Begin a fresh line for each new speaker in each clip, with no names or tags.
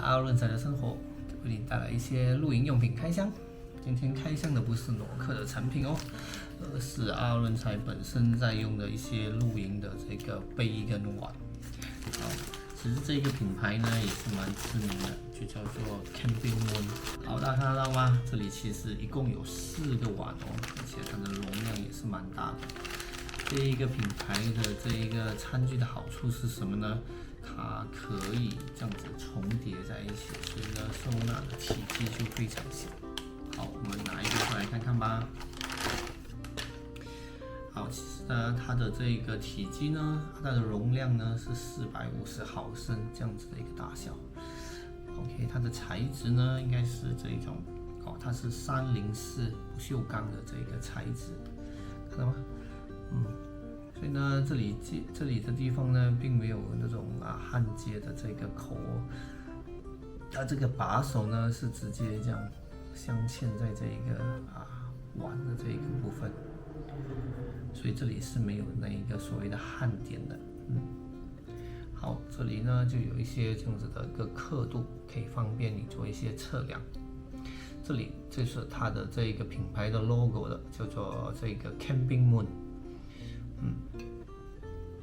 阿润仔的生活，为你带来一些露营用品开箱。今天开箱的不是诺克的产品哦，而是阿润财本身在用的一些露营的这个杯跟碗。好，其实这个品牌呢也是蛮知名的，就叫做 Camping One。好，大家看得到吗？这里其实一共有四个碗哦，而且它的容量也是蛮大的。这一个品牌的这一个餐具的好处是什么呢？它可以这样子重叠在一起，所以呢，收纳的体积就非常小。好，我们拿一个出来看看吧。好，其实呢，它的这个体积呢，它的容量呢是四百五十毫升这样子的一个大小。OK，它的材质呢应该是这种，哦，它是三零四不锈钢的这个材质，看到吗？嗯。所以呢，这里这这里的地方呢，并没有那种啊焊接的这个口，它这个把手呢是直接这样镶嵌在这一个啊碗的这一个部分，所以这里是没有那一个所谓的焊点的。嗯，好，这里呢就有一些这样子的一个刻度，可以方便你做一些测量。这里这是它的这一个品牌的 logo 的，叫做这个 Camping Moon。嗯，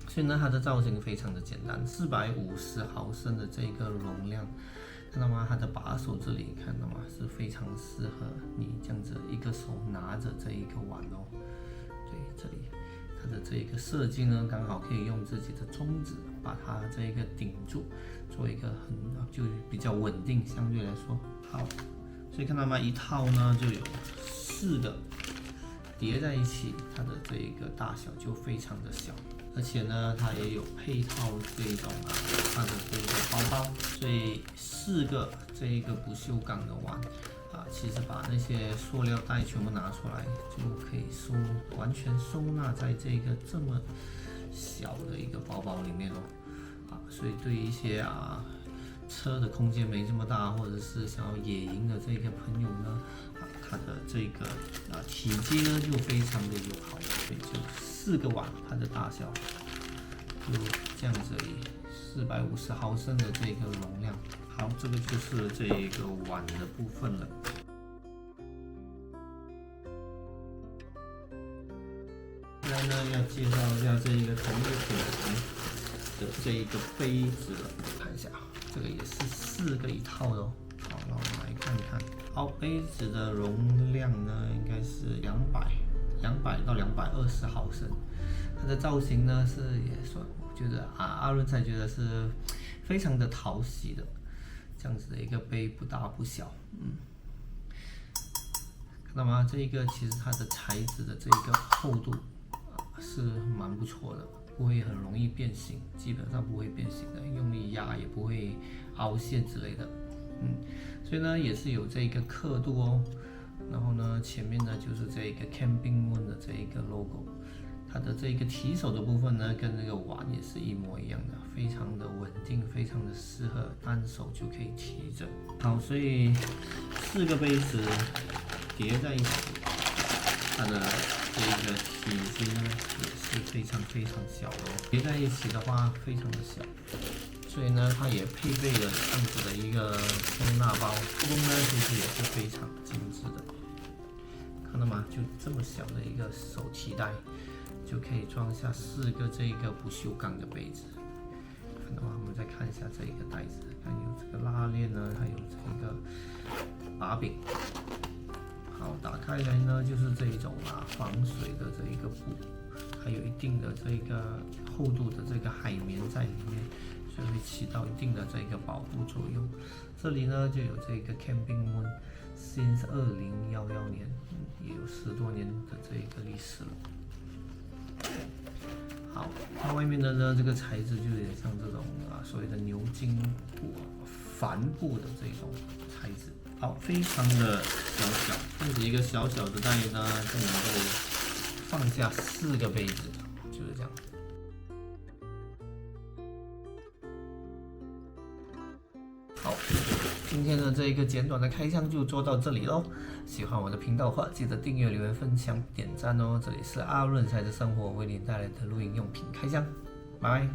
所以呢，它的造型非常的简单，四百五十毫升的这个容量，看到吗？它的把手这里看到吗？是非常适合你这样子一个手拿着这一个碗哦。对，这里它的这一个设计呢，刚好可以用自己的中指把它这一个顶住，做一个很就比较稳定，相对来说好。所以看到吗？一套呢就有四个。叠在一起，它的这一个大小就非常的小，而且呢，它也有配套这种啊，它的这个包包，所以四个这一个不锈钢的碗啊，其实把那些塑料袋全部拿出来，就可以收完全收纳在这个这么小的一个包包里面哦，啊，所以对于一些啊。车的空间没这么大，或者是想要野营的这个朋友呢，啊，它的这个啊体积呢就非常的友好，所以就四个碗，它的大小就这样子，四百五十毫升的这个容量。好，这个就是这一个碗的部分了。现在呢要介绍一下这一个同一个品牌的这一个杯子了，看一下。这个也是四个一套的哦。好，杯子的容量呢，应该是两百两百到两百二十毫升。它的造型呢是也算，我觉得阿，阿伦才觉得是非常的讨喜的，这样子的一个杯，不大不小，嗯。看到吗？这一个其实它的材质的这一个厚度是蛮不错的。不会很容易变形，基本上不会变形的，用力压也不会凹陷之类的，嗯，所以呢也是有这一个刻度哦，然后呢前面呢就是这一个 Camping One 的这一个 logo，它的这一个提手的部分呢跟这个碗也是一模一样的，非常的稳定，非常的适合单手就可以提着。好，所以四个杯子叠在一起，它的这一个体积呢也。是非常非常小的，叠在一起的话非常的小，所以呢，它也配备了这样子的一个收纳包，做工呢其实也是非常精致的，看到吗？就这么小的一个手提袋，就可以装下四个这个不锈钢的杯子，看到吗？我们再看一下这一个袋子，看有这个拉链呢，还有这个把柄，好，打开来呢就是这一种啊防水的这一个布。还有一定的这一个厚度的这个海绵在里面，就会起到一定的这个保护作用。这里呢就有这个 Camping Moon since 二零幺幺年，也有十多年的这个历史了。好，它外面的呢这个材质就有点像这种啊所谓的牛津布、帆布的这种材质。好，非常的小小，这样子一个小小的袋呢就能够。放下四个杯子，就是这样。今天的这一个简短的开箱就做到这里喽。喜欢我的频道的话，记得订阅、留言、分享、点赞哦。这里是阿润才的生活为你带来的录音用品开箱，拜。